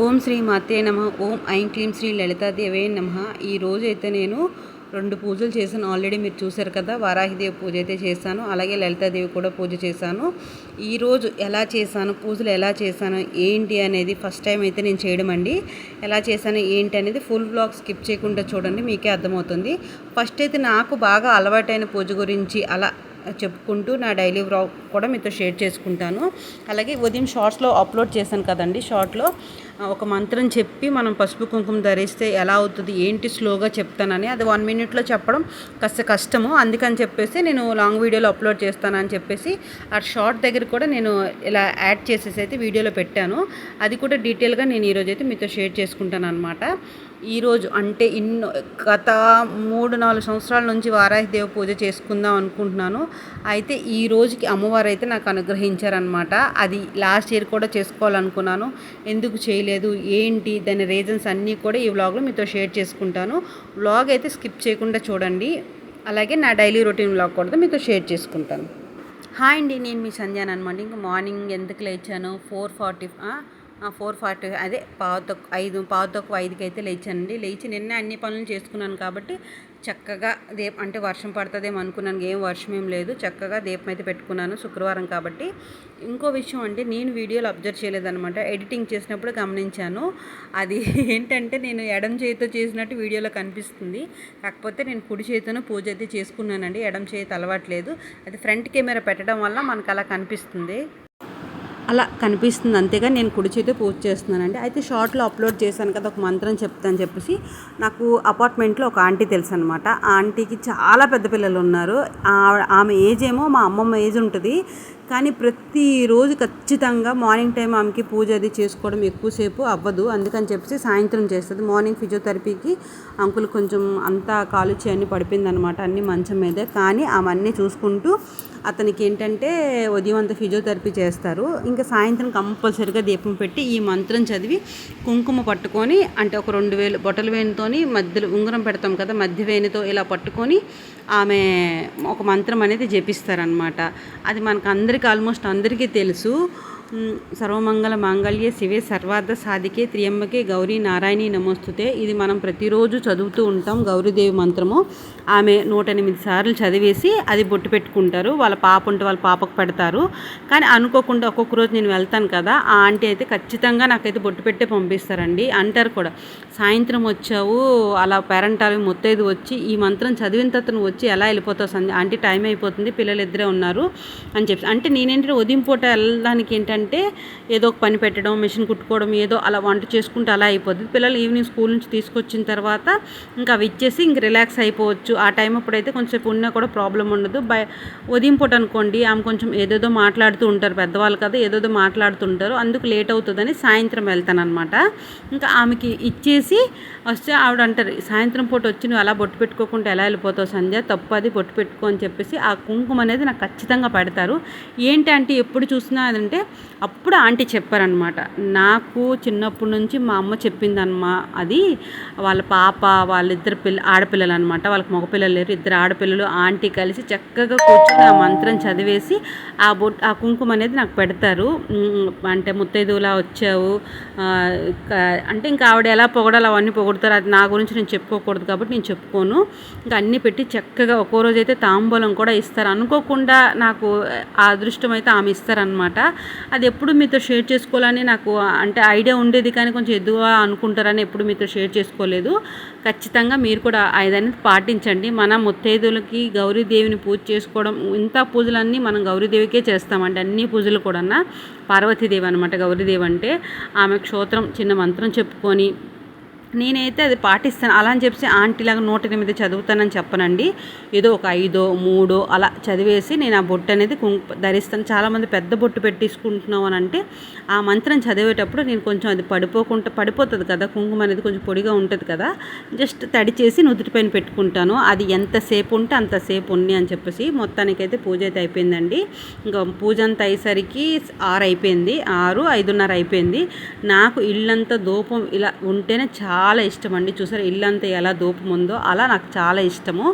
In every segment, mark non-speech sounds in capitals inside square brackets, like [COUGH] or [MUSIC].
ఓం శ్రీ మాతే నమ. ఓం ఐం క్లీం శ్రీ లలితాదేవే నమ. ఈ రోజు అయితే నేను రెండు పూజలు చేశాను. ఆల్రెడీ మీరు చూశారు కదా వారాహిదేవి పూజ అయితే చేశాను. అలాగే లలితాదేవి కూడా పూజ చేశాను. ఈరోజు ఎలా చేశాను పూజలు ఎలా చేశాను ఏంటి అనేది ఫస్ట్ టైం అయితే నేను చేయడం అండి. ఎలా చేశాను ఏంటి అనేది ఫుల్ బ్లాగ్ స్కిప్ చేయకుండా చూడండి మీకే అర్థమవుతుంది. ఫస్ట్ అయితే నాకు బాగా అలవాటైన పూజ గురించి అలా చెప్పుకుంటూ నా డైలీ వ్లాగ్ కూడా మీతో షేర్ చేసుకుంటాను. అలాగే ఉదయం షార్ట్స్లో అప్లోడ్ చేశాను కదండి షార్ట్లో. ఒక మంత్రం చెప్పి మనం పసుపు కుంకుమ ధరిస్తే ఎలా అవుతుంది ఏంటి స్లోగా చెప్తానని అది వన్ మినిట్లో చెప్పడం కాస్త కష్టము. అందుకని చెప్పేసి నేను లాంగ్ వీడియోలో అప్లోడ్ చేస్తానని చెప్పేసి ఆ షార్ట్ దగ్గర కూడా నేను ఇలా యాడ్ చేసేసి అయితే వీడియోలో పెట్టాను. అది కూడా డీటెయిల్గా నేను ఈరోజైతే మీతో షేర్ చేసుకుంటాను అనమాట ఈరోజు అంటే ఇన్నో గత మూడు నాలుగు సంవత్సరాల నుంచి వారాహిదేవి పూజ చేసుకుందాం అనుకుంటున్నాను. అయితే ఈ రోజుకి అమ్మవారు అయితే నాకు అనుగ్రహించారనమాట అది లాస్ట్ ఇయర్ కూడా చేసుకోవాలనుకున్నాను. ఎందుకు చేయలేదు? ఏంటి? దాని రీజన్స్ అన్నీ కూడా ఈ వ్లాగ్లో మీతో షేర్ చేసుకుంటాను. వ్లాగ్ అయితే స్కిప్ చేయకుండా చూడండి. అలాగే నా డైలీ రొటీన్ వ్లాగ్ కూడా మీతో షేర్ చేసుకుంటాను. హాయ్ అండి నేను మీ సంధ్యాన్ అనమాట ఇంకా మార్నింగ్ ఎందుకు లేచాను? ఫోర్ ఫార్టీ ఫోర్ ఫార్టీ అదే పావుతో తక్కువ ఐదు పావు తక్కువ ఐదుకి అయితే లేచానండి. లేచి నిన్న అన్ని పనులు చేసుకున్నాను కాబట్టి చక్కగా దీపం అంటే వర్షం పడుతుందేమో అనుకున్నాను. ఏం వర్షం ఏం లేదు. చక్కగా దీపం అయితే పెట్టుకున్నాను శుక్రవారం కాబట్టి. ఇంకో విషయం అంటే నేను వీడియోలు అబ్జర్వ్ చేయలేదనమాట ఎడిటింగ్ చేసినప్పుడు గమనించాను. అది [LAUGHS] ఏంటంటే నేను ఎడం చేతితో చేసినట్టు వీడియోలో కనిపిస్తుంది. కాకపోతే నేను కుడి చేతితోనే పూజ అయితే చేసుకున్నానండి. ఎడం చేతి అలవాట్లేదు అది ఫ్రంట్ కెమెరా పెట్టడం వల్ల మనకు అలా కనిపిస్తుంది. అలా కనిపిస్తుంది. అంతేగా నేను కుడి చేతి పూజ చేస్తున్నానండి. అయితే షార్ట్లో అప్లోడ్ చేశాను కదా ఒక మంత్రం చెప్తాను చెప్పేసి. నాకు అపార్ట్మెంట్లో ఒక ఆంటీ తెలుసు అనమాట ఆ ఆంటీకి చాలా పెద్ద పిల్లలు ఉన్నారు ఆమె ఏజ్ ఏమో మా అమ్మమ్మ ఏజ్ ఉంటుంది. కానీ ప్రతిరోజు ఖచ్చితంగా మార్నింగ్ టైం ఆమెకి పూజ అది చేసుకోవడం ఎక్కువసేపు అవ్వదు. అందుకని చెప్పేసి సాయంత్రం చేస్తుంది. మార్నింగ్ ఫిజియోథెరపీకి అంకుల్ కొంచెం అంతా కాలు చేయని పడిపోయిందనమాట అన్ని మంచం మీదే. కానీ ఆమె అన్నీ చూసుకుంటూ అతనికి ఏంటంటే ఉదయం అంతా ఫిజియోథెరపీ చేస్తారు. ఇంకా సాయంత్రం కంపల్సరిగా దీపం పెట్టి ఈ మంత్రం చదివి కుంకుమ పట్టుకొని అంటే ఒక రెండు వేలు బొట్టల వేణితోని మధ్యలో ఉంగరం పెడతాం కదా మధ్య వేణితో ఇలా పట్టుకొని ఆమె ఒక మంత్రం అనేది జపిస్తారనమాట అది మనకు అందరికీ ఆల్మోస్ట్ అందరికీ తెలుసు. సర్వమంగళ మాంగళ్య శివే సర్వార్థ సాధికే త్రియంబకే గౌరీ నారాయణి నమోస్తుతే ఇది మనం ప్రతిరోజు చదువుతూ ఉంటాం గౌరీదేవి మంత్రము. ఆమె నూట ఎనిమిది సార్లు చదివేసి అది బొట్టు పెట్టుకుంటారు. వాళ్ళ పాప ఉంటే వాళ్ళ పాపకు పెడతారు. కానీ అనుకోకుండా ఒక్కొక్క రోజు నేను వెళ్తాను కదా ఆ ఆంటీ అయితే ఖచ్చితంగా నాకైతే బొట్టు పెట్టే పంపిస్తారండి అంటారు కూడా. సాయంత్రం వచ్చావు అలా పేరెంట్ అవి మొత్తైదు వచ్చి ఈ మంత్రం చదివిన తర్వాత నువ్వు వచ్చి ఎలా వెళ్ళిపోతావు సంధ్య? ఆంటీ టైం అయిపోతుంది పిల్లలు ఇద్దరే ఉన్నారు అని చెప్పి. అంటే నేనేంటంటే ఉదయం పూట వెళ్ళడానికి ఏంటంటే ఏంటంటే ఏదో ఒక పని పెట్టడం మిషన్ కుట్టుకోవడం ఏదో అలా వంట చేసుకుంటే అలా అయిపోతుంది పిల్లలు ఈవినింగ్ స్కూల్ నుంచి తీసుకొచ్చిన తర్వాత ఇంకా అవి ఇచ్చేసి ఇంక రిలాక్స్ అయిపోవచ్చు. ఆ టైం అప్పుడైతే కొంచెం ఉన్నా కూడా ప్రాబ్లం ఉండదు. బయ ఉదయం పూట అనుకోండి ఆమె కొంచెం ఏదేదో మాట్లాడుతూ ఉంటారు పెద్దవాళ్ళు కదా ఏదేదో మాట్లాడుతుంటారు అందుకు లేట్ అవుతుందని సాయంత్రం వెళ్తానమాట ఇంకా ఆమెకి ఇచ్చేసి వస్తే ఆవిడ అంటారు సాయంత్రం పూట వచ్చి నువ్వు అలా బొట్టు పెట్టుకోకుండా ఎలా వెళ్ళిపోతావు సంధ్య? తప్పు అది బొట్టు పెట్టుకో అని చెప్పేసి ఆ కుంకుమ అనేది నాకు ఖచ్చితంగా పెడతారు. ఏంటి అంటే ఎప్పుడు చూసినా అదంటే అప్పుడు ఆంటీ చెప్పారనమాట నాకు చిన్నప్పటి నుంచి మా అమ్మ చెప్పిందమ్మా అది వాళ్ళ పాప వాళ్ళిద్దరు పిల్ల ఆడపిల్లలు అనమాట వాళ్ళకి మగపిల్లలు లేరు ఇద్దరు ఆడపిల్లలు ఆంటీ కలిసి చక్కగా కూర్చొని ఆ మంత్రం చదివేసి ఆ బొట్ ఆ కుంకుమ అనేది నాకు పెడతారు. అంటే ముత్తైదువులా వచ్చావు అంటే ఇంకా ఆవిడ ఎలా పొగడాలి అవన్నీ పొగుడతారు. అది నా గురించి నేను చెప్పుకోకూడదు కాబట్టి నేను చెప్పుకోను. ఇంకా అన్నీ పెట్టి చక్కగా ఒక్కో రోజు అయితే తాంబూలం కూడా ఇస్తారు. అనుకోకుండా నాకు ఆ అదృష్టం అయితే ఆమె ఇస్తారనమాట అది ఎప్పుడు మీతో షేర్ చేసుకోవాలని నాకు అంటే ఐడియా ఉండేది కానీ కొంచెం ఎదుగా అనుకుంటారని ఎప్పుడు మీతో షేర్ చేసుకోలేదు. ఖచ్చితంగా మీరు కూడా అనేది పాటించండి. మన ముత్తైదులకి గౌరీదేవిని పూజ చేసుకోవడం ఇంత పూజలన్నీ మనం గౌరీదేవికే చేస్తామండి అన్ని పూజలు కూడా పార్వతీదేవి అనమాట గౌరీదేవి అంటే. ఆమె క్షోత్రం చిన్న మంత్రం చెప్పుకొని నేనైతే అది పాటిస్తాను. అలా అని చెప్పి ఆంటీలాగా నూట ఎనిమిది చదువుతానని చెప్పనండి. ఏదో ఒక ఐదో మూడో అలా చదివేసి నేను ఆ బొట్టు అనేది ధరిస్తాను. చాలామంది పెద్ద బొట్టు పెట్టించుకుంటున్నాం అని అంటే ఆ మంత్రం చదివేటప్పుడు నేను కొంచెం అది పడిపోకుండా పడిపోతుంది కదా కుంకుమ అనేది కొంచెం పొడిగా ఉంటుంది కదా జస్ట్ తడి చేసి నుదుటిపైన పెట్టుకుంటాను. అది ఎంతసేపు ఉంటే అంతసేపు ఉంది అని చెప్పేసి మొత్తానికైతే పూజ అయితే అయిపోయిందండి. ఇంకా పూజ అంతా అయ్యేసరికి ఆరు అయిపోయింది. ఆరు ఐదున్నర అయిపోయింది. నాకు ఇల్లంతా దూపం ఇలా ఉంటేనే చాలా చాలా ఇష్టం అండి. చూసారు ఇల్లంతా ఎలా దూపం ఉందో అలా నాకు చాలా ఇష్టము.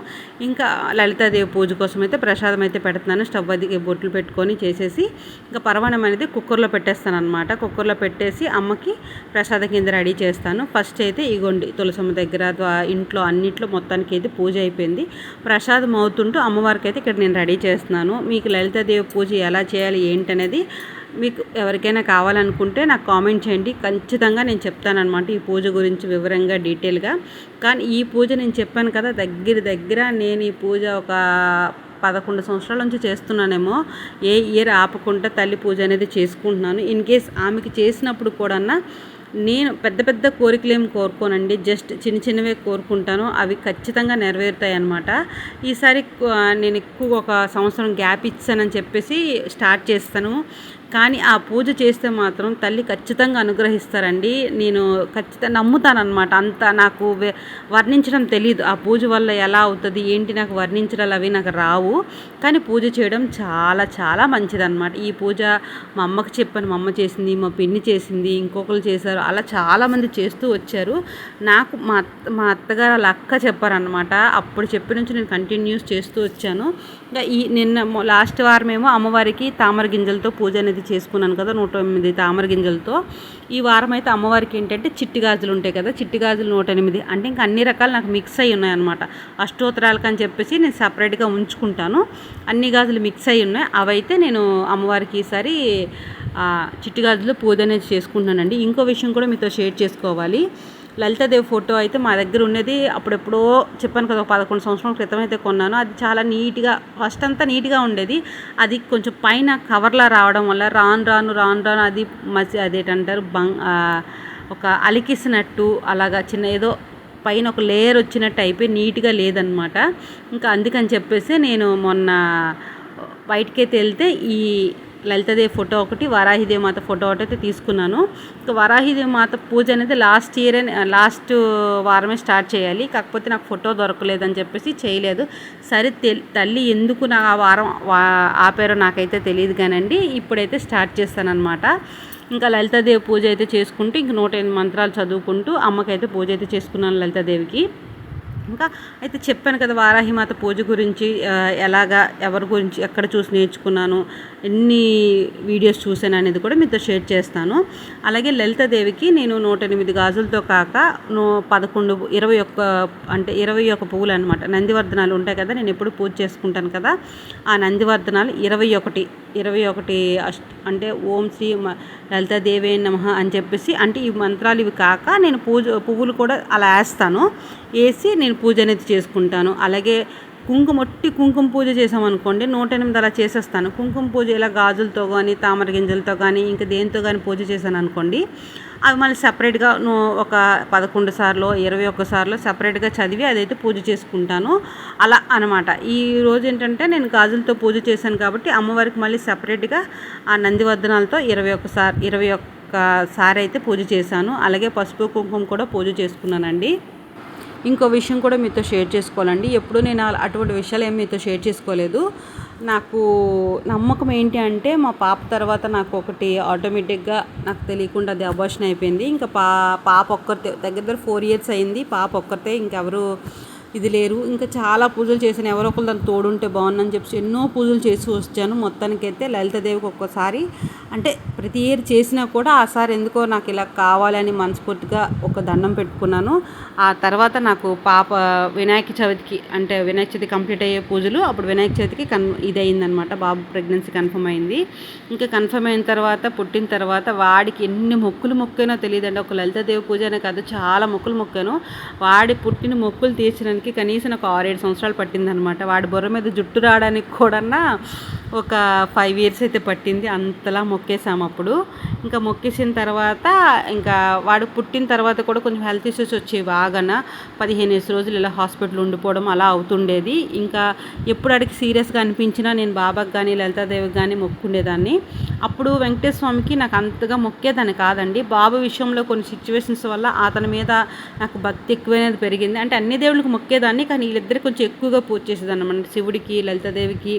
ఇంకా లలితాదేవి పూజ కోసం అయితే ప్రసాదం అయితే పెడుతున్నాను. స్టవ్ అది బొట్లు పెట్టుకొని చేసేసి ఇంకా పర్వణం అనేది కుక్కర్లో పెట్టేస్తాను అనమాట కుక్కర్లో పెట్టేసి అమ్మకి ప్రసాదం కింద రెడీ చేస్తాను. ఫస్ట్ అయితే ఇగోండి తులసమ్మ దగ్గర ఇంట్లో అన్నిట్లో మొత్తానికి అయితే పూజ అయిపోయింది. ప్రసాదం అవుతుంటూ అమ్మవారికి అయితే ఇక్కడ నేను రెడీ చేస్తున్నాను. మీకు లలితాదేవి పూజ ఎలా చేయాలి ఏంటనేది మీకు ఎవరికైనా కావాలనుకుంటే నాకు కామెంట్ చేయండి. ఖచ్చితంగా నేను చెప్తానమాట ఈ పూజ గురించి వివరంగా డీటెయిల్గా. కానీ ఈ పూజ నేను చెప్పాను కదా దగ్గర దగ్గర నేను ఈ పూజ ఒక పదకొండు సంవత్సరాల నుంచి చేస్తున్నానేమో. ఏ ఇయర్ ఆపకుండా తల్లి పూజ అనేది చేసుకుంటున్నాను. ఇన్ కేస్ ఆమెకి చేసినప్పుడు కూడా నేను పెద్ద పెద్ద కోరికలు ఏమి కోరుకోనండి. జస్ట్ చిన్న చిన్నవే కోరుకుంటాను. అవి ఖచ్చితంగా నెరవేరుతాయి అన్నమాట ఈసారి నేను ఎక్కువ ఒక సంవత్సరం గ్యాప్ ఇచ్చానని చెప్పేసి స్టార్ట్ చేస్తాను. కానీ ఆ పూజ చేస్తే మాత్రం తల్లి ఖచ్చితంగా అనుగ్రహిస్తారండి. నేను ఖచ్చితంగా నమ్ముతానమాట అంత నాకు వర్ణించడం తెలియదు ఆ పూజ వల్ల ఎలా అవుతుంది ఏంటి నాకు వర్ణించడాలు అవి నాకు రావు. కానీ పూజ చేయడం చాలా చాలా మంచిదన్నమాట. ఈ పూజ మా అమ్మకి చెప్పాను. మా అమ్మ చేసింది మా పిన్ని చేసింది ఇంకొకరు చేశారు. అలా చాలామంది చేస్తూ వచ్చారు. నాకు మా అత్త మా అత్తగారు అలా అక్క చెప్పారనమాట అప్పుడు చెప్పి నుంచి నేను కంటిన్యూస్ చేస్తూ వచ్చాను. ఇంకా ఈ నిన్న లాస్ట్ వారమేమో అమ్మవారికి తామర గింజలతో పూజ అనేది చేసుకున్నాను కదా నూట ఎనిమిది తామర గింజలతో. ఈ వారం అయితే అమ్మవారికి ఏంటంటే చిట్టి గాజులు ఉంటాయి కదా చిట్టి గాజులు నూట ఎనిమిది. అంటే ఇంకా అన్ని రకాలు నాకు మిక్స్ అయి ఉన్నాయన్నమాట. అష్టోత్తరాలకు అని చెప్పేసి నేను సపరేట్గా ఉంచుకుంటాను. అన్ని గాజులు మిక్స్ అయి ఉన్నాయి. అవైతే నేను అమ్మవారికి ఈసారి చిట్టి గాజులు పూజ అనేది చేసుకుంటున్నానండి. ఇంకో విషయం కూడా మీతో షేర్ చేసుకోవాలి. లలితాదేవి ఫోటో అయితే మా దగ్గర ఉన్నది. అప్పుడెప్పుడో చెప్పాను కదా ఒక పదకొండు సంవత్సరాల క్రితం అయితే కొన్నాను. అది చాలా నీట్గా ఫస్ట్ అంతా నీట్గా ఉండేది. అది కొంచెం పైన కవర్లా రావడం వల్ల రాను రాను రాను రాను అది మసి అదేంటారు బంగ్ ఒక అలికిసినట్టు అలాగా చిన్న ఏదో పైన ఒక లేయర్ వచ్చినట్టు అయిపోయి నీట్గా లేదనమాట. ఇంకా అందుకని చెప్పేసి నేను మొన్న బయటకైతే వెళ్తే ఈ లలితదేవి ఫోటో ఒకటి వారాహిదేవి మాత ఫోటో ఒకటి అయితే తీసుకున్నాను. వారాహిదేవి మాత పూజ అనేది లాస్ట్ ఇయర్ లాస్ట్ వారమే స్టార్ట్ చేయాలి. కాకపోతే నాకు ఫోటో దొరకలేదని చెప్పేసి చేయలేదు. సరే తల్లి ఎందుకు నా ఆ వారం ఆపారో నాకైతే తెలియదు కానండి. ఇప్పుడైతే స్టార్ట్ చేస్తానమాట ఇంకా లలితాదేవి పూజ అయితే చేసుకుంటూ ఇంక నూట ఎనిమిది మంత్రాలు చదువుకుంటూ అమ్మకైతే పూజ అయితే చేసుకున్నాను లలితాదేవికి. ఇంకా అయితే చెప్పాను కదా వారాహిమాత పూజ గురించి ఎలాగా ఎవరి గురించి ఎక్కడ చూసి నేర్చుకున్నాను ఎన్ని వీడియోస్ చూశాను అనేది కూడా మీతో షేర్ చేస్తాను. అలాగే లలితాదేవికి నేను నూట ఎనిమిది గాజులతో కాక నూ పదకొండు ఇరవై ఒక్క అంటే ఇరవై ఒక్క పువ్వులు అనమాట నందివర్ధనాలు ఉంటాయి కదా నేను ఎప్పుడు పూజ చేసుకుంటాను కదా ఆ నందివర్ధనాలు ఇరవై ఒకటి ఇరవై ఒకటి అష్ట అంటే ఓం శ్రీ మ- లలితాదేవే నమ అని చెప్పేసి అంటే ఈ మంత్రాలు ఇవి కాక నేను పూజ పువ్వులు కూడా అలా వేస్తాను. వేసి నేను పూజ అనేది చేసుకుంటాను. అలాగే కుంకుమ ఒట్టి కుంకుమ పూజ చేసామనుకోండి నూట ఎనిమిది అలా చేసేస్తాను. కుంకుమ పూజ ఇలా గాజులతో కానీ తామర గింజలతో కానీ ఇంకా దేనితో కానీ పూజ చేశాను అనుకోండి అవి మళ్ళీ సపరేట్గా ఒక పదకొండు సార్లు ఇరవై ఒక్కసార్లు సపరేట్గా చదివి అదైతే పూజ చేసుకుంటాను. అలా అనమాట. ఈ రోజు ఏంటంటే నేను గాజులతో పూజ చేశాను కాబట్టి అమ్మవారికి మళ్ళీ సపరేట్గా ఆ నందివర్ధనాలతో ఇరవై ఒక్కసారి ఇరవై ఒక్కసారి అయితే పూజ చేశాను. అలాగే పసుపు కుంకుమ కూడా పూజ చేసుకున్నానండి. ఇంకో విషయం కూడా మీతో షేర్ చేసుకోవాలండి. ఎప్పుడు నేను అటువంటి విషయాలు ఏమి మీతో షేర్ చేసుకోలేదు. నాకు నమ్మకం ఏంటి అంటే మా పాప తర్వాత నాకు ఒకటి ఆటోమేటిక్గా నాకు తెలియకుండా అది అబార్షన్ అయిపోయింది. ఇంకా పా పాప ఒక్కరితే దగ్గర దగ్గర ఫోర్ ఇయర్స్ అయింది. పాప ఒక్కరితే ఇంకెవరు ఇది లేరు. ఇంకా చాలా పూజలు చేశాను. ఎవరో ఒకరు దానికి తోడుంటే బాగుందని చెప్పి ఎన్నో పూజలు చేసి వచ్చాను. మొత్తానికైతే లలితాదేవికి ఒక్కసారి. అంటే ప్రతి ఇయర్ చేసినా కూడా ఆ సారి ఎందుకో నాకు ఇలా కావాలని మనస్ఫూర్తిగా ఒక దండం పెట్టుకున్నాను. ఆ తర్వాత నాకు పాప వినాయక చవితికి అంటే వినాయక చవితి కంప్లీట్ అయ్యే పూజలు అప్పుడు వినాయక చవితికి కన్ ఇది అయిందనమాట బాబు ప్రెగ్నెన్సీ కన్ఫర్మ్ అయింది. ఇంకా కన్ఫర్మ్ అయిన తర్వాత పుట్టిన తర్వాత వాడికి ఎన్ని మొక్కులు మొక్కానో తెలియదండి. ఒక లలితాదేవి పూజ అనే కాదు చాలా మొక్కులు మొక్కాను. వాడి పుట్టిన మొక్కులు తీర్చిన రావడానికి కనీసం ఒక ఆరేడు సంవత్సరాలు పట్టిందనమాట వాడి బుర్ర మీద జుట్టు రావడానికి కూడా ఒక ఫైవ్ ఇయర్స్ అయితే పట్టింది. అంతలా మొక్కేసాము అప్పుడు. ఇంకా మొక్కేసిన తర్వాత ఇంకా వాడు పుట్టిన తర్వాత కూడా కొంచెం హెల్త్ ఇష్యూస్ వచ్చేవి బాగాన. పదిహేను రోజులు ఇలా హాస్పిటల్ ఉండిపోవడం అలా అవుతుండేది. ఇంకా ఎప్పుడు అడిగి సీరియస్గా అనిపించినా నేను బాబాకి కానీ లలితాదేవికి కానీ మొక్కుండేదాన్ని. అప్పుడు వెంకటేశ్వర స్వామికి నాకు అంతగా మొక్కేదాన్ని కాదండి. బాబు విషయంలో కొన్ని సిచ్యువేషన్స్ వల్ల అతని మీద నాకు భక్తి ఎక్కువైనది పెరిగింది. అంటే అన్ని దేవుళ్ళకి మొక్క మొక్కేదాన్ని కానీ వీళ్ళిద్దరు కొంచెం ఎక్కువగా పూజ చేసేదాన్ని అనమాట శివుడికి లలితాదేవికి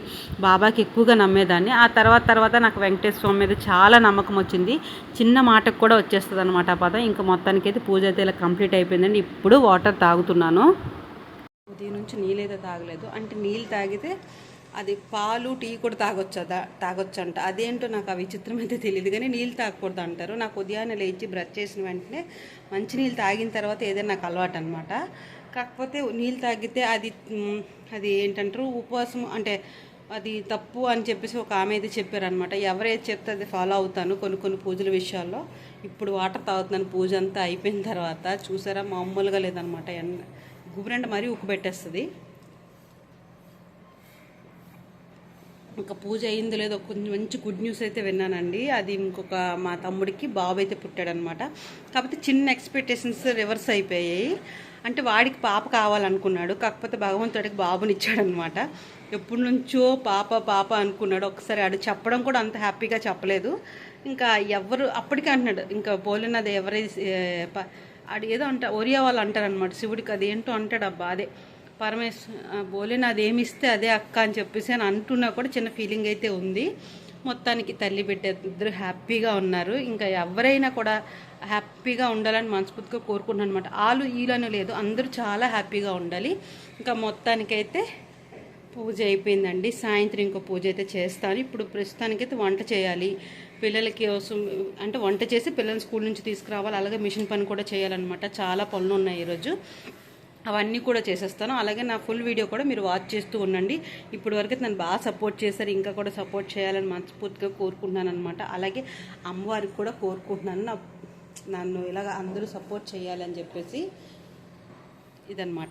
బాబాకి ఎక్కువగా నమ్మేదాన్ని. ఆ తర్వాత తర్వాత నాకు వెంకటేశ్వర స్వామి మీద చాలా నమ్మకం వచ్చింది. చిన్న మాటకు కూడా వచ్చేస్తుంది అనమాట ఆ పదం. ఇంకా మొత్తానికైతే పూజ అయితే ఇలా కంప్లీట్ అయిపోయిందండి. ఇప్పుడు వాటర్ తాగుతున్నాను. ఉదయం నుంచి నీళ్ళైతే తాగలేదు. అంటే నీళ్ళు తాగితే అది పాలు టీ కూడా తాగొచ్చు తాగొచ్చంట. అదేంటో నాకు ఆ విచిత్రం అయితే తెలియదు కానీ నీళ్ళు తాగకూడదు అంటారు. నాకు ఉదయాన్నే లేచి బ్రష్ చేసిన వెంటనే మంచి నీళ్ళు తాగిన తర్వాత ఏదైనా నాకు అలవాటు అనమాట కాకపోతే నీళ్ళు తాగితే అది అది ఏంటంటారు? ఉపవాసం అంటే అది తప్పు అని చెప్పేసి ఒక ఆమె అయితే చెప్పారనమాట ఎవరైతే చెప్తే అది ఫాలో అవుతాను కొన్ని కొన్ని పూజల విషయాల్లో. ఇప్పుడు వాటర్ తాగుతున్నాను పూజ అంతా అయిపోయిన తర్వాత చూసారా? మామూలుగా లేదనమాట ఎన్ గుబురెండ మరీ ఉక్కు పెట్టేస్తుంది. ఇంకా పూజ అయిందో లేదో కొంచెం మంచి గుడ్ న్యూస్ అయితే విన్నానండి. అది ఇంకొక మా తమ్ముడికి బాబు అయితే పుట్టాడనమాట. కాకపోతే చిన్న ఎక్స్పెక్టేషన్స్ రివర్స్ అయిపోయాయి. అంటే వాడికి పాప కావాలనుకున్నాడు. కాకపోతే భగవంతుడికి బాబునిచ్చాడనమాట. ఎప్పటి నుంచో పాప పాప అనుకున్నాడు. ఒకసారి ఆడు చెప్పడం కూడా అంత హ్యాపీగా చెప్పలేదు. ఇంకా ఎవరు అప్పటికే అంటున్నాడు. ఇంకా పోలినది ఎవరై ఆడు ఏదో అంట ఒరియా వాళ్ళు అంటారనమాట. శివుడికి అది ఏంటో అంటాడు అబ్బా అదే. పరమేశ్వర బోలే నాది ఏమి ఇస్తే అదే అక్క అని చెప్పేసి అని అంటున్నా కూడా చిన్న ఫీలింగ్ అయితే ఉంది. మొత్తానికి తల్లి బిడ్డ ఇద్దరు హ్యాపీగా ఉన్నారు. ఇంకా ఎవరైనా కూడా హ్యాపీగా ఉండాలని మనస్ఫూర్తిగా కోరుకుంటున్నాను అనమాట వాళ్ళు వీళ్ళని లేదు. అందరూ చాలా హ్యాపీగా ఉండాలి. ఇంకా మొత్తానికైతే పూజ అయిపోయిందండి. సాయంత్రం ఇంకో పూజ అయితే చేస్తాను. ఇప్పుడు ప్రస్తుతానికైతే వంట చేయాలి. పిల్లలకి అవసరం అంటే వంట చేసి పిల్లల్ని స్కూల్ నుంచి తీసుకురావాలి. అలాగే మిషన్ పని కూడా చేయాలన్నమాట. చాలా పనులు ఉన్నాయి ఈరోజు. అవన్నీ కూడా చేసేస్తాను. అలాగే నా ఫుల్ వీడియో కూడా మీరు వాచ్ చేస్తూ ఉండండి. ఇప్పటి వరకు నన్ను బాగా సపోర్ట్ చేశారు. ఇంకా కూడా సపోర్ట్ చేయాలని మనస్ఫూర్తిగా కోరుకుంటున్నాను అనమాట అలాగే అమ్మవారికి కూడా కోరుకుంటున్నాను. నా నన్ను ఇలాగ అందరూ సపోర్ట్ చేయాలని చెప్పేసి ఇదనమాట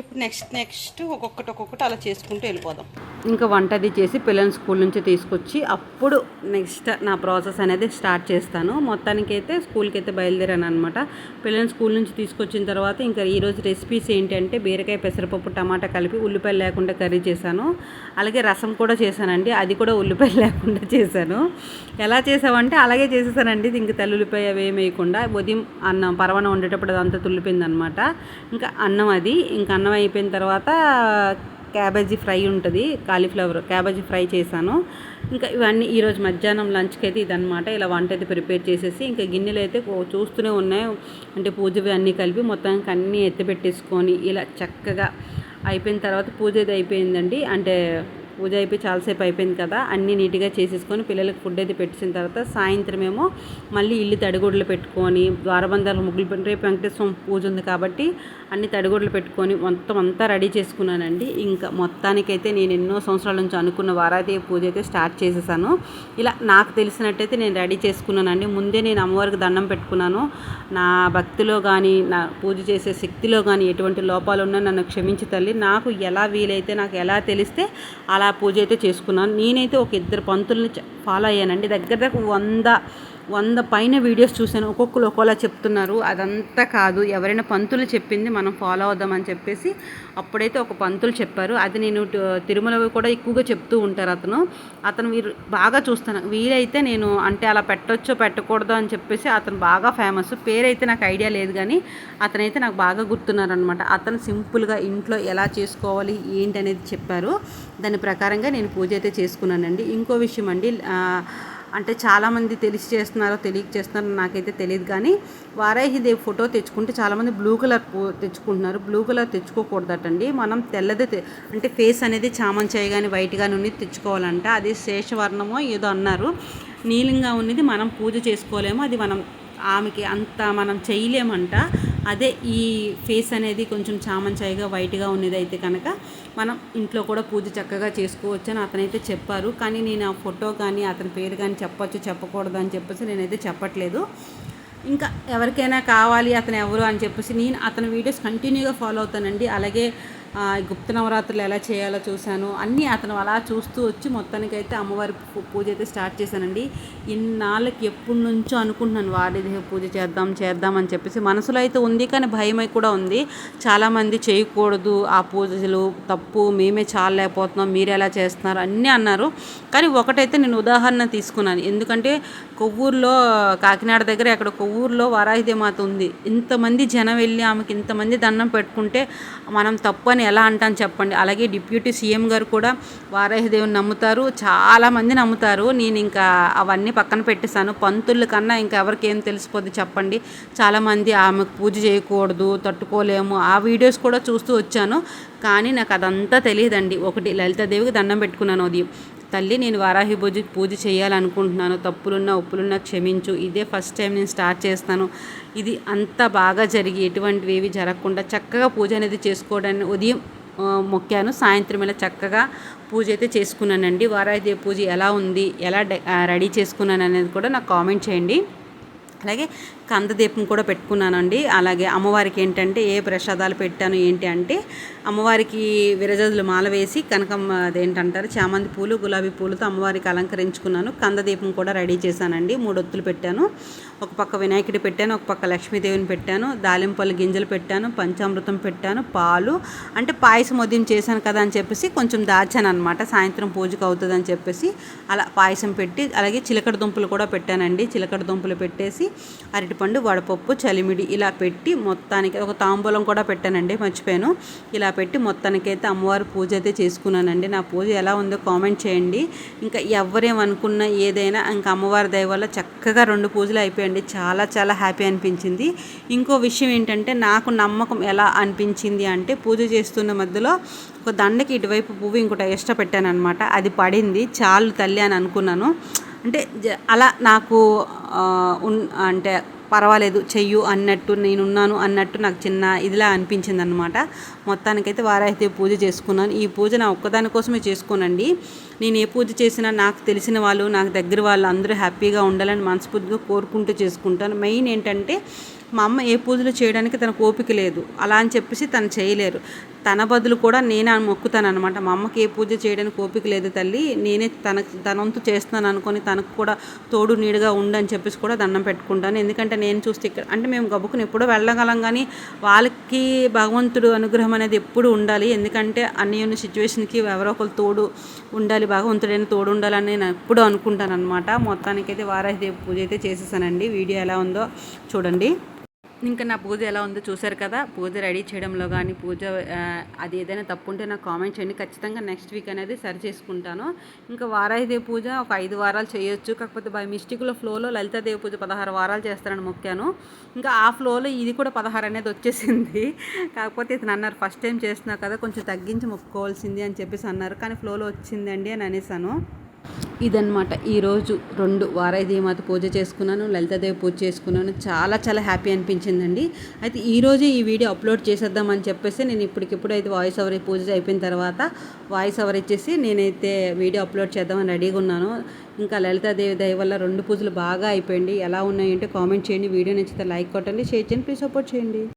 ఇప్పుడు నెక్స్ట్ నెక్స్ట్ ఒక్కొక్కటి ఒక్కొక్కటి అలా చేసుకుంటూ వెళ్ళిపోదాం. ఇంకా వంట అది చేసి పిల్లల్ని స్కూల్ నుంచి తీసుకొచ్చి అప్పుడు నెక్స్ట్ నా ప్రాసెస్ అనేది స్టార్ట్ చేస్తాను. మొత్తానికి అయితే స్కూల్కి అయితే బయలుదేరాను అనమాట పిల్లల్ని స్కూల్ నుంచి తీసుకొచ్చిన తర్వాత ఇంకా ఈరోజు రెసిపీస్ ఏంటంటే బీరకాయ పెసరపప్పు టమాటా కలిపి ఉల్లిపాయలు లేకుండా కర్రీ చేశాను. అలాగే రసం కూడా చేశానండి. అది కూడా ఉల్లిపాయలు లేకుండా చేశాను. ఎలా చేసావంటే అలాగే చేసేసానండి. ఇంక తెల్లుల్లిపాయ అవి వేయకుండా ఉదయం అన్నం పరవన వండేటప్పుడు అదంతా తుల్లిపోయింది అనమాట ఇంకా అన్నం అది. ఇంకా అన్నం అయిపోయిన తర్వాత క్యాబేజీ ఫ్రై ఉంటుంది కాలీఫ్లవర్ క్యాబేజీ ఫ్రై చేశాను. ఇంకా ఇవన్నీ ఈరోజు మధ్యాహ్నం లంచ్కి అయితే ఇదనమాట ఇలా వంట అయితే ప్రిపేర్ చేసేసి ఇంకా గిన్నెలు అయితే చూస్తూనే ఉన్నాయి అంటే పూజవి అన్నీ కలిపి మొత్తానికి అన్నీ ఎత్తిపెట్టేసుకొని ఇలా చక్కగా అయిపోయిన తర్వాత పూజ అయితే అయిపోయిందండి. అంటే పూజ అయిపోయి చాలాసేపు అయిపోయింది కదా అన్నీ నీట్గా చేసేసుకొని పిల్లలకి ఫుడ్ అయితే పెట్టిన తర్వాత సాయంత్రం ఏమో మళ్ళీ ఇల్లు తడిగుడ్లు పెట్టుకొని ద్వారబంధాలు ముగ్గులు పెట్టి రేపు వెంకటేశ్వరం పూజ ఉంది కాబట్టి అన్ని తడిగుడ్లు పెట్టుకొని మొత్తం అంతా రెడీ చేసుకున్నానండి. ఇంకా మొత్తానికైతే నేను ఎన్నో సంవత్సరాల నుంచి అనుకున్న వారాదేవి పూజ అయితే స్టార్ట్ చేసేసాను. ఇలా నాకు తెలిసినట్టయితే నేను రెడీ చేసుకున్నానండి. ముందే నేను అమ్మవారికి దండం పెట్టుకున్నాను. నా భక్తిలో కానీ నా పూజ చేసే శక్తిలో కానీ ఎటువంటి లోపాలు ఉన్నా నన్ను క్షమించి తల్లి. నాకు ఎలా వీలైతే నాకు ఎలా తెలిస్తే అలా పూజ అయితే చేసుకున్నాను. నేనైతే ఒక ఇద్దరు పంతుల్ని ఫాలో అయ్యానండి. దగ్గర దగ్గర వంద వంద పైన వీడియోస్ చూశాను. ఒక్కొక్కరు ఒక్కోలా చెప్తున్నారు. అదంతా కాదు. ఎవరైనా పంతులు చెప్పింది మనం ఫాలో అవుదామని చెప్పేసి అప్పుడైతే ఒక పంతులు చెప్పారు. అది నేను తిరుమల కూడా ఎక్కువగా చెప్తూ ఉంటారు అతను. అతను వీరు బాగా చూస్తాను. వీరైతే నేను అంటే అలా పెట్టొచ్చో పెట్టకూడదు అని చెప్పేసి అతను బాగా ఫేమస్ పేరైతే నాకు ఐడియా లేదు కానీ అతనైతే నాకు బాగా గుర్తున్నారనమాట అతను సింపుల్గా ఇంట్లో ఎలా చేసుకోవాలి ఏంటి అనేది చెప్పారు. దాని ప్రకారంగా నేను పూజ అయితే చేసుకున్నానండి. ఇంకో విషయం అండి అంటే చాలామంది తెలిసి చేస్తున్నారో తెలియక చేస్తున్నారో నాకైతే తెలియదు కానీ వారాహిదేవి ఫోటో తెచ్చుకుంటే చాలామంది బ్లూ కలర్ తెచ్చుకుంటున్నారు. బ్లూ కలర్ తెచ్చుకోకూడదటండి. మనం తెల్లదే తె- అంటే ఫేస్ అనేది చామంచాయి కానీ వైట్ కానీ ఉన్నది తెచ్చుకోవాలంట. అది శేషవర్ణమో ఏదో అన్నారు. నీలంగా ఉన్నది మనం పూజ చేసుకోలేమో అది మనం ఆమెకి అంత మనం చేయలేమంట. అదే ఈ ఫేస్ అనేది కొంచెం చామంచాయిగా వైట్గా ఉన్నది అయితే కనుక మనం ఇంట్లో కూడా పూజ చక్కగా చేసుకోవచ్చు అని అతనైతే చెప్పారు. కానీ నేను ఆ ఫోటో కానీ అతని పేరు కానీ చెప్పచ్చు చెప్పకూడదు అని చెప్పేసి నేనైతే చెప్పట్లేదు. ఇంకా ఎవరికైనా కావాలి అతను ఎవరు అని చెప్పేసి నేను అతని వీడియోస్ కంటిన్యూగా ఫాలో అవుతానండి. అలాగే గుప్త నవరాత్రులు ఎలా చేయాలో చూశాను. అన్నీ అతను అలా చూస్తూ వచ్చి మొత్తానికైతే అమ్మవారి పూజ అయితే స్టార్ట్ చేశానండి. ఇన్నాళ్ళకి ఎప్పటి నుంచో అనుకుంటున్నాను వారిదేవి పూజ చేద్దాం చేద్దాం అని చెప్పేసి. మనసులో అయితే ఉంది కానీ భయమై కూడా ఉంది. చాలామంది చేయకూడదు ఆ పూజలు తప్పు మేమే చాలలేకపోతున్నాం మీరు ఎలా చేస్తున్నారు అన్నీ అన్నారు. కానీ ఒకటైతే నేను ఉదాహరణ తీసుకున్నాను. ఎందుకంటే కొవ్వూరులో కాకినాడ దగ్గర అక్కడ కొవ్వూరులో వారాహిదే మాత ఉంది. ఇంతమంది జనం వెళ్ళి ఆమెకి ఇంతమంది దండం పెట్టుకుంటే మనం తప్పు అని ఎలా అంటాను చెప్పండి. అలాగే డిప్యూటీ సీఎం గారు కూడా వారాహిదేవిని నమ్ముతారు. చాలామంది నమ్ముతారు. నేను ఇంకా అవన్నీ పక్కన పెట్టేశాను. పంతుల కన్నా ఇంకా ఎవరికి ఏం తెలిసిపోద్ది చెప్పండి. చాలామంది ఆమెకు పూజ చేయకూడదు తట్టుకోలేము. ఆ వీడియోస్ కూడా చూస్తూ వచ్చాను. కానీ నాకు అదంతా తెలియదండి. ఒకటి లలితాదేవికి దండం పెట్టుకున్నాను ఉదయం. తల్లి నేను వారాహి పూజ పూజ చేయాలనుకుంటున్నాను. తప్పులున్నా ఉప్పులున్నా క్షమించు. ఇదే ఫస్ట్ టైం నేను స్టార్ట్ చేస్తాను. ఇది అంత బాగా జరిగి ఎటువంటివి ఏవి జరగకుండా చక్కగా పూజ అనేది చేసుకోవడానికి ఉదయం మొక్కాను. సాయంత్రం ఇలా చక్కగా పూజ అయితే చేసుకున్నానండి. వారాయి పూజ ఎలా ఉంది ఎలా రెడీ చేసుకున్నాను అనేది కూడా నాకు కామెంట్ చేయండి. అలాగే కందదీపం కూడా పెట్టుకున్నానండి. అలాగే అమ్మవారికి ఏంటంటే ఏ ప్రసాదాలు పెట్టాను ఏంటి అంటే అమ్మవారికి విరజదులు మాల వేసి కనకం అదేంటంటారు చామంతి పూలు గులాబీ పూలతో అమ్మవారికి అలంకరించుకున్నాను. కందదీపం కూడా రెడీ చేశానండి. మూడు ఒత్తులు పెట్టాను. ఒక పక్క వినాయకుడి పెట్టాను ఒక పక్క లక్ష్మీదేవిని పెట్టాను. దాలింపల్లి గింజలు పెట్టాను పంచామృతం పెట్టాను పాలు. అంటే పాయసం ఉదయం చేశాను కదా అని చెప్పేసి కొంచెం దాచాను అనమాట సాయంత్రం పూజకు అవుతుందని చెప్పేసి అలా పాయసం పెట్టి అలాగే చిలకడ దుంపలు కూడా పెట్టానండి. చిలకడ దుంపలు పెట్టేసి అరటిపండు వడపప్పు చలిమిడి ఇలా పెట్టి మొత్తానికి ఒక తాంబూలం కూడా పెట్టానండి మర్చిపోయాను. ఇలా పెట్టి మొత్తానికైతే అమ్మవారి పూజ అయితే చేసుకున్నానండి. నా పూజ ఎలా ఉందో కామెంట్ చేయండి. ఇంకా ఎవరేమనుకున్నా ఏదైనా ఇంకా అమ్మవారి దయ వల్ల చక్కగా రెండు పూజలు అయిపోయండి చాలా చాలా హ్యాపీ అనిపించింది. ఇంకో విషయం ఏంటంటే నాకు నమ్మకం ఎలా అనిపించింది అంటే పూజ చేస్తున్న మధ్యలో ఒక దండకి ఇటువైపు పువ్వు ఇంకోటి ఎక్స్ట్రా పెట్టాను అనమాట అది పడింది. చాలు తల్లి అని అనుకున్నాను. అంటే జ- అలా నాకు ఉన్ అంటే పర్వాలేదు చెయ్యు అన్నట్టు నేనున్నాను అన్నట్టు నాకు చిన్న ఇదిలా అనిపించింది అనమాట మొత్తానికైతే వారైతే పూజ చేసుకున్నాను. ఈ పూజ నా ఒక్కదాని కోసమే చేసుకోనండి. నేను ఏ పూజ చేసినా నాకు తెలిసిన వాళ్ళు నాకు దగ్గర వాళ్ళు అందరూ హ్యాపీగా ఉండాలని మనస్ఫూర్తిగా కోరుకుంటూ చేసుకుంటాను. మెయిన్ ఏంటంటే మా అమ్మ ఏ పూజలు చేయడానికి తనకు ఓపిక లేదు. అలా అని చెప్పేసి తను చేయలేరు. తన బదులు కూడా నేనే మొక్కుతాను అనమాట మా అమ్మకి ఏ పూజ చేయడానికి ఓపిక లేదు తల్లి. నేనే తన తనంతు చేస్తున్నాను అనుకొని తనకు కూడా తోడు నీడగా ఉండని చెప్పేసి కూడా దండం పెట్టుకుంటాను. ఎందుకంటే నేను చూస్తే ఇక్కడ అంటే మేము గబుకుని ఎప్పుడో వెళ్ళగలం కానీ వాళ్ళకి భగవంతుడు అనుగ్రహం అనేది ఎప్పుడు ఉండాలి. ఎందుకంటే అన్ని ఉన్న సిచ్యువేషన్కి ఎవరో ఒకరు తోడు ఉండాలి భగవంతుడైన తోడు ఉండాలని నేను ఎప్పుడూ అనుకుంటాను అనమాట మొత్తానికైతే వారాహిదేవి పూజ అయితే చేసేసానండి. వీడియో ఎలా ఉందో చూడండి. ఇంకా నా పూజ ఎలా ఉందో చూశారు కదా? పూజ రెడీ చేయడంలో కానీ పూజ అది ఏదైనా తప్పు ఉంటే నాకు కామెంట్ చేయండి. ఖచ్చితంగా నెక్స్ట్ వీక్ అనేది సరి చేసుకుంటాను. ఇంకా వారాహిదేవి పూజ ఒక ఐదు వారాలు చేయొచ్చు. కాకపోతే బై మిస్టేక్లో ఫ్లోలో లలితాదేవి పూజ పదహారు వారాలు చేస్తారని మొక్కాను. ఇంకా ఆ ఫ్లోలో ఇది కూడా పదహారు అనేది వచ్చేసింది. కాకపోతే ఇతను అన్నారు ఫస్ట్ టైం చేస్తున్నా కదా కొంచెం తగ్గించి మొక్కుకోవాల్సింది అని చెప్పేసి అన్నారు. కానీ ఫ్లోలో వచ్చిందండి అని అనేసాను. ఇదన్నమాట. ఈరోజు రెండు వారాయి పూజ చేసుకున్నాను లలితాదేవి పూజ చేసుకున్నాను. చాలా చాలా హ్యాపీ అనిపించిందండి. అయితే ఈరోజే ఈ వీడియో అప్లోడ్ చేసేద్దామని చెప్పేసి నేను ఇప్పటికిప్పుడు అయితే వాయిస్ ఓవర్ పూజ అయిపోయిన తర్వాత వాయిస్ ఓవర్ ఇచ్చేసి నేనైతే వీడియో అప్లోడ్ చేద్దామని రెడీగా ఉన్నాను. ఇంకా లలితాదేవి దయ వల్ల రెండు పూజలు బాగా అయిపోయింది. ఎలా ఉన్నాయంటే కామెంట్ చేయండి. వీడియో నచ్చితే లైక్ కొట్టండి షేర్ చేయండి ప్లీజ్ సపోర్ట్ చేయండి.